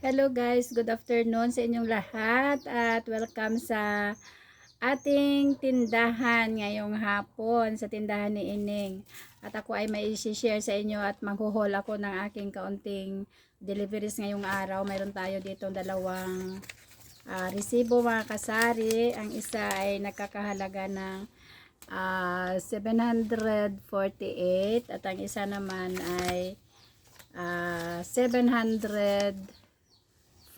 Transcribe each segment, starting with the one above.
Hello guys, good afternoon sa inyong lahat at welcome sa ating tindahan ngayong hapon sa tindahan ni Ining. At ako ay may share sa inyo at maghuhol ako ng aking kaunting deliveries ngayong araw. Mayroon tayo dito dalawang ah, resibo mga kasari. Ang isa ay nagkakahalaga ng ah, 748 at ang isa naman ay ah, 700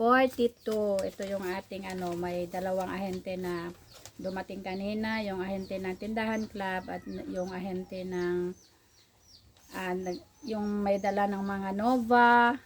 42. Ito yung ating ano, may dalawang ahente na dumating kanina, yung ahente ng Tindahan Club at yung ahente ng nag- yung may dala ng mga Nova.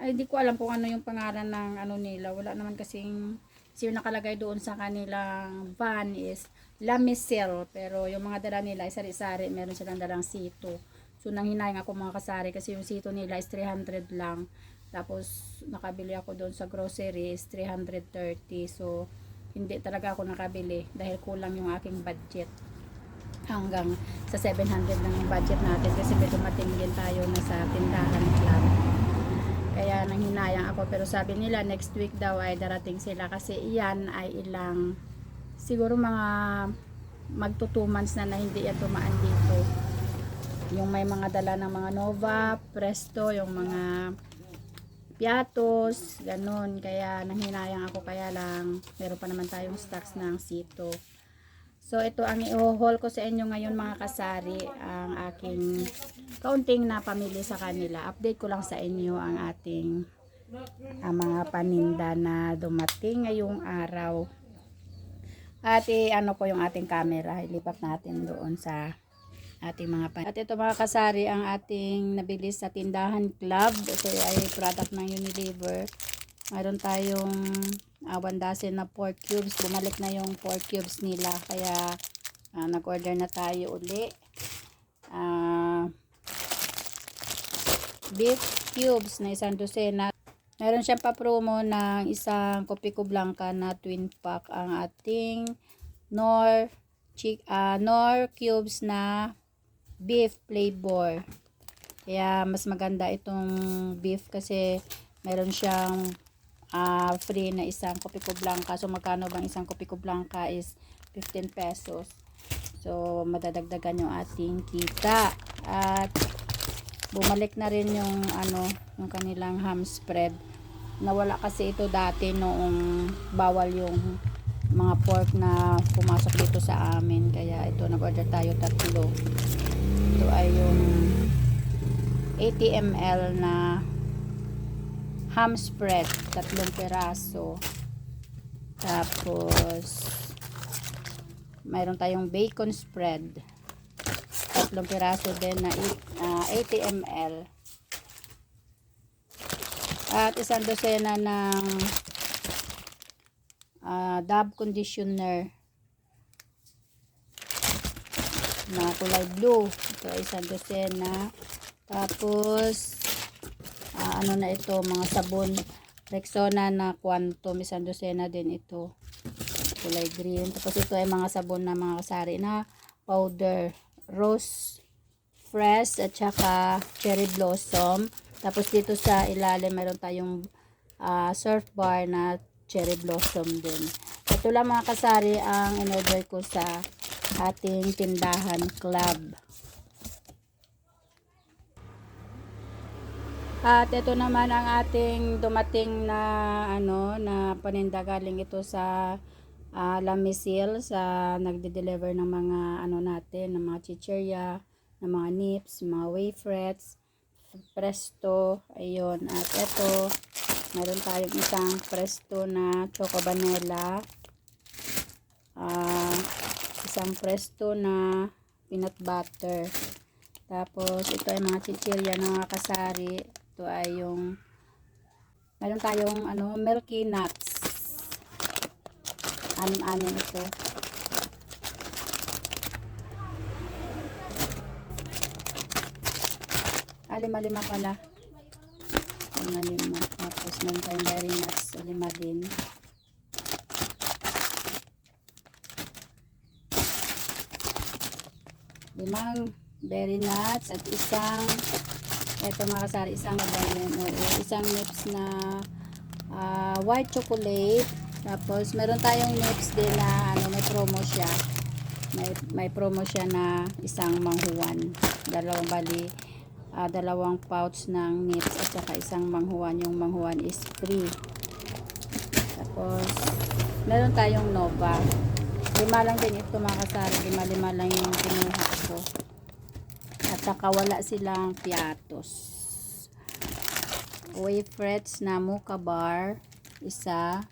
Ay, hindi ko alam kung ano yung pangalan ng ano nila. Wala naman kasing kasi yung nakalagay doon sa kanilang van is Lamisel. Pero yung mga dala nila ay sari-sari. Meron silang dalang sito. So, nanghinayang ako mga kasari kasi yung sito nila is 300 lang. Tapos, nakabili ako doon sa grocery is 330. So, hindi talaga ako nakabili dahil kulang yung aking budget. Hanggang sa 700 lang yung budget natin kasi may dumating din tayo na sa tindahan club. Kaya nanghinayang ako pero sabi nila next week daw ay darating sila kasi iyan ay ilang siguro mga magto 2 months na na hindi yan tumaan dito. Yung may mga dala ng mga Nova, Presto, yung mga piatos, ganun. Kaya nanghinayang ako kaya lang meron pa naman tayong stocks ng sito. So ito ang i-haul ko sa inyo ngayon mga kasari, ang aking kaunting na pamili sa kanila. Update ko lang sa inyo ang ating ang mga paninda na dumating ngayong araw. At i-ano ko yung ating camera, ilipat natin doon sa ating mga pan. At ito mga kasari ang ating nabili sa tindahan club. Ito ay product ng Unilever. Mayroon tayong uh, one dozen na pork cubes. Bumalik na yung pork cubes nila. Kaya ah, nag-order na tayo uli. Ah, beef cubes na isang dosena. Meron siyang pa-promo ng isang Copico Blanca na twin pack ang ating Nor chick ah, Nor cubes na beef flavor. Kaya mas maganda itong beef kasi meron siyang ah, free na isang Copico Blanca. So magkano bang isang Copico Blanca is 15 pesos. So madadagdagan yung ating kita. At bumalik na rin yung ano, yung kanilang ham spread. Nawala kasi ito dati noong bawal yung mga pork na pumasok dito sa amin. Kaya ito nag-order tayo tatlo. Ito ay yung 80 ml na ham spread, tatlong peraso. Tapos mayroon tayong bacon spread. Tatlong peraso din na ah, 80 ml. At isang dosena ng ah, Dove conditioner na kulay blue. Ito isang dosena. Tapos, ah, ano na ito, mga sabon. Rexona na Quantum, isang dosena din ito. Kulay green. Tapos ito ay mga sabon na mga kasari na powder. Rose Fresh at saka Cherry Blossom. Tapos dito sa ilalim meron tayong ah, surf bar na Cherry Blossom din. Ito lang mga kasari ang in-order ko sa ating tindahan club. At ito naman ang ating dumating na ano na paninda galing ito sa uh, Lamisil sa nagde-deliver ng mga ano natin, ng mga chichirya, ng mga nips, mga wafrets, presto, ayun. At ito, meron tayong isang presto na choco vanilla. Ah, isang presto na peanut butter. Tapos, ito ay mga chichirya ng mga kasari. Ito ay yung meron tayong ano, milky nuts. Anim-anim ito. Ah, lima-lima pala. Lima-lima. Tapos meron tayong berry nuts. Lima din. Limang berry nuts at isang eto mga kasari, isang ganyan, o isang nips na ah, white chocolate. Tapos, meron tayong nips din na ano, may promo siya. May, may promo siya na isang manghuwan. Dalawang bali, ah, dalawang pouch ng nips at saka isang manghuwan. Yung manghuwan is free. Tapos, meron tayong Nova. Lima lang din ito mga kasari. Lima-lima lang yung kinuha ko. Saka wala silang piatos. Wafrets na mocha bar. Isa.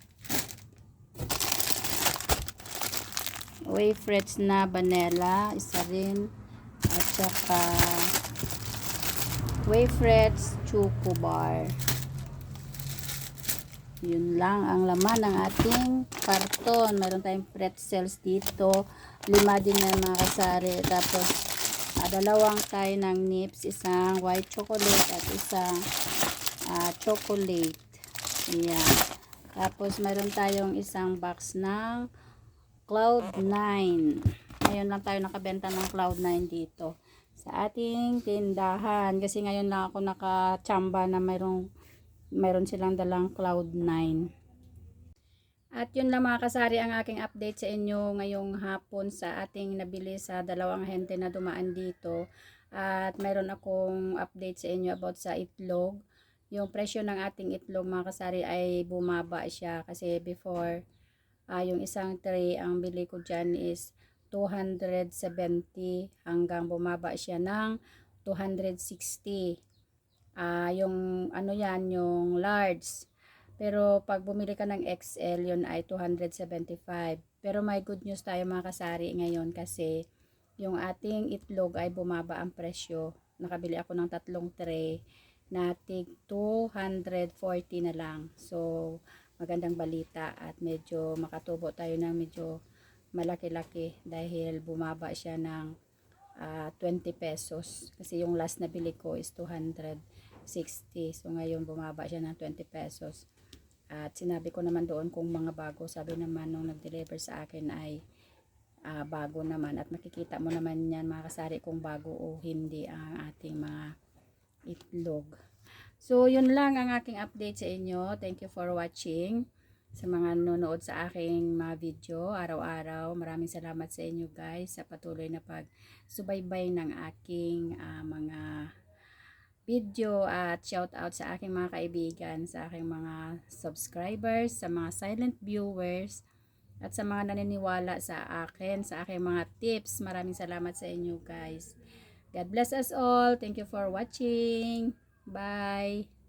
Wafrets na vanilla. Isa rin. At saka Wafrets choco bar. Yun lang ang laman ng ating karton. Meron tayong pretzels dito. Lima din na mga kasari. Tapos, ah, dalawang tayo ng nips. Isang white chocolate at isang ah, chocolate. Ayan. Tapos, meron tayong isang box ng Cloud9. Ngayon lang tayo nakabenta ng Cloud9 dito. Sa ating tindahan. Kasi ngayon lang ako nakachamba na mayroong mayroon silang dalang Cloud9. At yun lang mga kasari ang aking update sa inyo ngayong hapon sa ating nabili sa dalawang hente na dumaan dito. At mayroon akong update sa inyo about sa itlog. Yung presyo ng ating itlog mga kasari ay bumaba siya kasi before ah, yung isang tray ang bili ko dyan is 270 hanggang bumaba siya ng 260 ah yung ano yan, yung large. Pero pag bumili ka ng XL, yun ay 275. Pero may good news tayo mga kasari ngayon kasi yung ating itlog ay bumaba ang presyo. Nakabili ako ng tatlong tray na tig 240 na lang. So, magandang balita at medyo makatubo tayo ng medyo malaki-laki dahil bumaba siya ng ah, 20 pesos. Kasi yung last na bili ko is 260. So ngayon bumaba siya ng 20 pesos. At sinabi ko naman doon kung mga bago. Sabi naman nung nag-deliver sa akin ay ah, bago naman. At makikita mo naman yan mga kasari kung bago o hindi ang ating mga itlog. So yun lang ang aking update sa inyo. Thank you for watching sa mga nanonood sa aking mga video araw-araw. Maraming salamat sa inyo guys sa patuloy na pagsubaybay ng aking ah, mga video at shout out sa aking mga kaibigan, sa aking mga subscribers, sa mga silent viewers, at sa mga naniniwala sa akin, sa aking mga tips. Maraming salamat sa inyo guys. God bless us all. Thank you for watching. Bye.